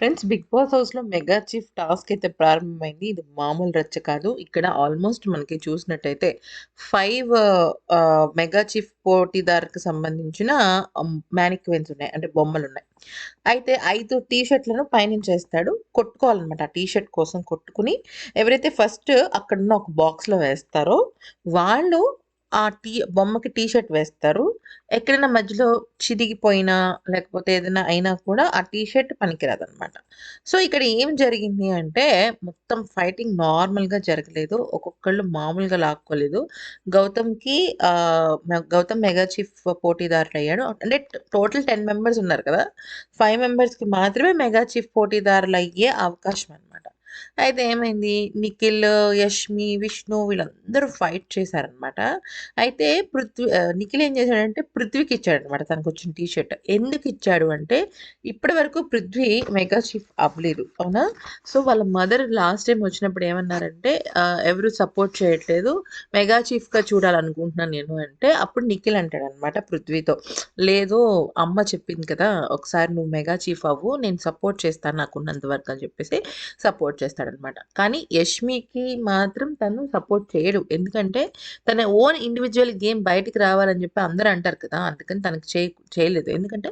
Friends 'Bigg Boss' హౌస్‌లో mega chief task అయితే ప్రారంభమైంది. ఇది మామూలు రచ్చ కాదు. ఇక్కడ ఆల్మోస్ట్ మనకి చూసినట్టయితే ఫైవ్ మెగా చీఫ్ పోటీదారుకి సంబంధించిన ఆహ్, ఉన్నాయి. అంటే బొమ్మలు ఉన్నాయి అయితే ఐదు టీ షర్ట్‌లను పైనుంచేస్తాడు. కొట్టుకోవాలన్నమాట ఆ టీ షర్ట్ కోసం కొట్టుకొని ఎవరైతే ఫస్ట్ అక్కడున్న ఒక బాక్స్‌లో వేస్తారో వాళ్ళు ఆ టీ బొమ్మకి టీ షర్ట్ వేస్తారు. ఎక్కడైనా మధ్యలో చిరిగిపోయినా, లేకపోతే ఏదైనా అయినా కూడా ఆ టీ షర్ట్ పనికిరాదు అనమాట సో, ఇక్కడ ఏం జరిగింది అంటే మొత్తం ఫైటింగ్ నార్మల్‌గా జరగలేదు. ఒక్కొక్కళ్ళు మామూలుగా లాక్కోలేదు. గౌతమ్‌కి గౌతమ్ మెగా చీఫ్ పోటీదారులయ్యాడు. అంటే టోటల్ 10 మెంబర్స్ ఉన్నారు కదా! ఫైవ్ మెంబర్స్‌కి మాత్రమే మెగా చీఫ్ పోటీదారులయ్యే అవకాశం అనమాట. అయితే ఏమైంది నిఖిల్, యష్మి, విష్ణు వీళ్ళందరూ ఫైట్ చేశారనమాట. అయితే పృథ్వీ నిఖిల్ ఏం చేశాడంటే పృథ్వీకి ఇచ్చాడనమాట తనకొచ్చిన టీ షర్ట్. ఎందుకిచ్చాడు అంటే ఇప్పటి వరకు పృథ్వీ మెగా చీఫ్ అవ్వలేదు. అవునా? సో, వాళ్ళ మదర్ లాస్ట్ టైం వచ్చినప్పుడు ఏమన్నారంటే ఎవరు సపోర్ట్ చేయట్లేదు. మెగా చీఫ్‌గా చూడాలనుకుంటున్నాను నేను అంటే అప్పుడు నిఖిల్ అంటాడనమాట పృథ్వీతో లేదు అమ్మ చెప్పింది కదా! ఒకసారి నువ్వు మెగా చీఫ్ అవ్వు. నేను సపోర్ట్ చేస్తాను నాకున్నంత వరకు అని చెప్పేసి సపోర్ట్ చేస్తాడనమాట. కానీ యష్మికి మాత్రం తను సపోర్ట్ చేయడు. ఎందుకంటే తన ఓన్ ఇండివిజువల్ గేమ్ బయటికి రావాలని చెప్పి అందరూ అంటారు కదా! అందుకని తనకి చేయ చేయలేదు. ఎందుకంటే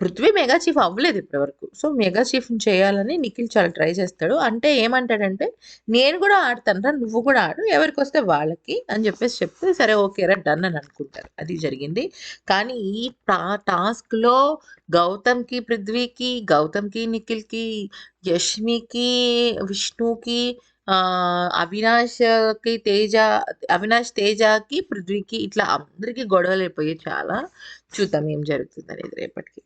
పృథ్వీ మెగా చీఫ్ అవ్వలేదు ఇప్పటి వరకు. సో, మెగా చీఫ్‌ని చేయాలని నిఖిల్ చాలా ట్రై చేస్తాడు. అంటే ఏమంటాడంటే నేను కూడా ఆడతానురా నువ్వు కూడా ఆడు. ఎవరికి వస్తే వాళ్ళకి అని చెప్పేసి చెప్తే సరే ఓకేరా డన్ అని అనుకుంటారు. అది జరిగింది. కానీ ఈ టా టాస్క్‌లో గౌతమ్‌కి, పృథ్వీకి, గౌతమ్‌కి, నిఖిల్‌కి, యష్మికి, విష్ణుకి అవినాష్‌కి, తేజ అవినాష్, తేజకి, పృథ్వీకి ఇట్లా అందరికీ గొడవలు అయిపోయాయి చాలా. చూద్దాం ఏం జరుగుతుందనేది రేపటికి.